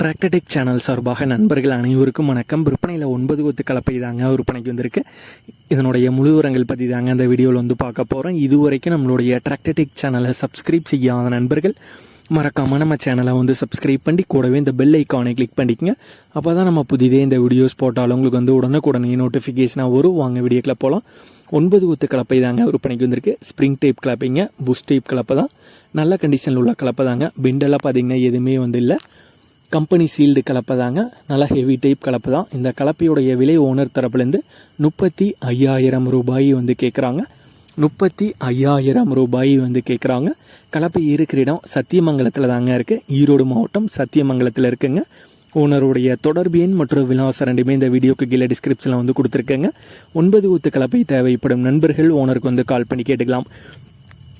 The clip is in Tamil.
டிராக்டடெக் சேனல் சார்பாக நண்பர்கள் அனைவருக்கும் வணக்கம். விற்பனையில் ஒன்பது கொத்து கலப்பை தாங்க விற்பனைக்கு வந்திருக்கு. இதனுடைய முழு உரங்கள் பற்றி தாங்க அந்த வீடியோவில் வந்து பார்க்க போகிறோம் இதுவரைக்கும் நம்மளுடைய டிராக்டடெக் சேனலை சப்ஸ்கிரைப் செய்யாத நண்பர்கள் மறக்காமல் நம்ம சேனலை வந்து சப்ஸ்கிரைப் பண்ணி கூடவே இந்த பெல் ஐக்கானை கிளிக் பண்ணிக்கங்க. அப்போ தான் நம்ம புதிதே இந்த வீடியோஸ் போட்டாலும் உங்களுக்கு வந்து உடனுக்குடனே நோட்டிஃபிகேஷனாக வரும். வாங்க வீடியோக்குள்ள போகலாம் ஒன்பது கொத்து கலப்பை தாங்க விற்பனைக்கு வந்திருக்கு. ஸ்ப்ரிங் டைப் கலப்பைங்க புஷ் டைப் கலப்பை தான். நல்ல கண்டிஷனில் உள்ள கலப்பை தாங்க. பெண்டெல்லாம் பார்த்தீங்கன்னா எதுவுமே வந்து இல்லை. கம்பெனி சீல்டு கலப்பை தாங்க நல்லா ஹெவி டைப் கலப்பு தான் இந்த கலப்பையுடைய விலை ஓனர் தரப்புலேருந்து முப்பத்தி ஐயாயிரம் ரூபாய் வந்து கேட்குறாங்க முப்பத்தி ஐயாயிரம் ரூபாய் வந்து கேட்குறாங்க கலப்பை இருக்கிற இடம் சத்தியமங்கலத்தில் தாங்க இருக்குது ஈரோடு மாவட்டம் சத்தியமங்கலத்தில் இருக்குங்க. ஓனருடைய தொடர்பு எண் மற்றும் விலாசம் ரெண்டுமே இந்த வீடியோக்கு கீழே டிஸ்கிரிப்ஷனில் வந்து கொடுத்துருக்கேங்க. ஒன்பது ஊத்து கலப்பை தேவைப்படும் நண்பர்கள் ஓனருக்கு வந்து கால் பண்ணி கேட்டுக்கலாம்.